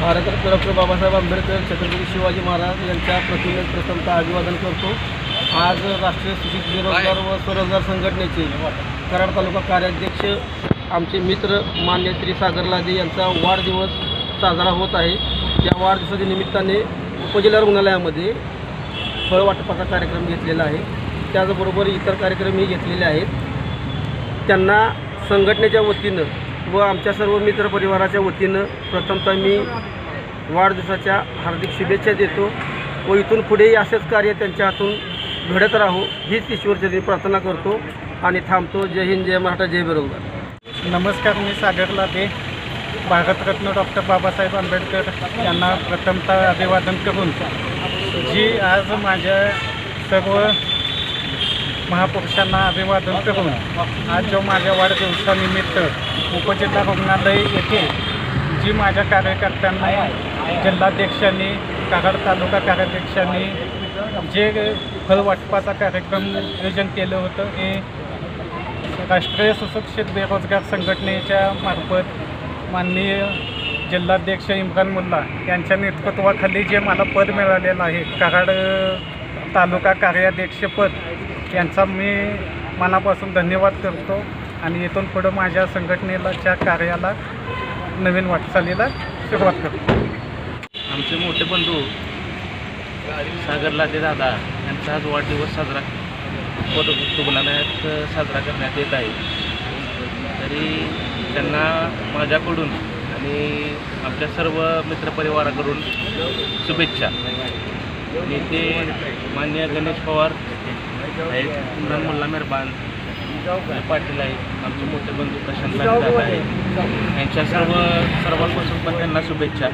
Bharat Ratna doctor Babasaheb Ambedkar Chhatrapati Shivaji Maharaj यांच्या प्रतिमेस प्रथमतः अभिवादन करतो. आज राष्ट्रीय सुशिक्षित बेरोजगार व स्वरोजगार संघटनेचे कराड तालुका कार्याध्यक्ष आमचे मित्र मान्य श्री सागर यांचा वाढदिवस साजरा होत आहे. या वाढदिवसाच्या निमित्ताने उपजिल्हा रुग्णालयामध्ये फळ वाटपाचा कार्यक्रम घेतलेला आहे. त्याचबरोबर इतर कार्यक्रमही घेतलेले आहेत. त्यांना संघटनेच्या वतीनं व आमच्या सर्व मित्रपरिवाराच्या वतीनं प्रथमतः मी वाढदिवसाच्या हार्दिक शुभेच्छा देतो व इथून पुढेही असेच कार्य त्यांच्या हातून घडत राहू हीच ईश्वरचरणी प्रार्थना करतो आणि थांबतो. जय हिंद जय मराठा जय बेरोजगार नमस्कार मी सागर लादे भारतरत्न डॉक्टर बाबासाहेब आंबेडकर यांना प्रथमतः अभिवादन करून जी आज माझ्या सर्व महापुरुषांना अभिवादन करून आज जो माझ्या वाढदिवसानिमित्त उपजिल्हा रुग्णालय येथे जी माझ्या कार्यकर्त्यांना जिल्हाध्यक्षांनी कागड तालुका कार्याध्यक्षांनी जे फलवाटपाचा कार्यक्रम आयोजन केलं होतं हे राष्ट्रीय सुशिक्षित बेरोजगार संघटनेच्या मार्फत माननीय जिल्हाध्यक्ष इम्रान मुल्ला यांच्या नेतृत्वाखाली जे मला पद मिळालेलं आहे कराड तालुका कार्याध्यक्षपद यांचा मी मनापासून धन्यवाद करतो आणि इथून पुढं माझ्या संघटनेलाच्या कार्याला नवीन वाटचालीला सुरुवात करतो. आमचे मोठे बंधू सागरला ते दादा यांचा आज वाढदिवस साजरा रुग्णालयात साजरा करण्यात येत आहे. तरी त्यांना माझ्याकडून आणि आमच्या सर्व मित्रपरिवाराकडून शुभेच्छा. नेते मान्य गणेश पवार आहेत इम्रान मुल्ला मेहरबान पाटील आहेत आमचे मोठे बंधू प्रशांत दादा आहेत. यांच्या सर्व सर्वांपासून पण त्यांना शुभेच्छा.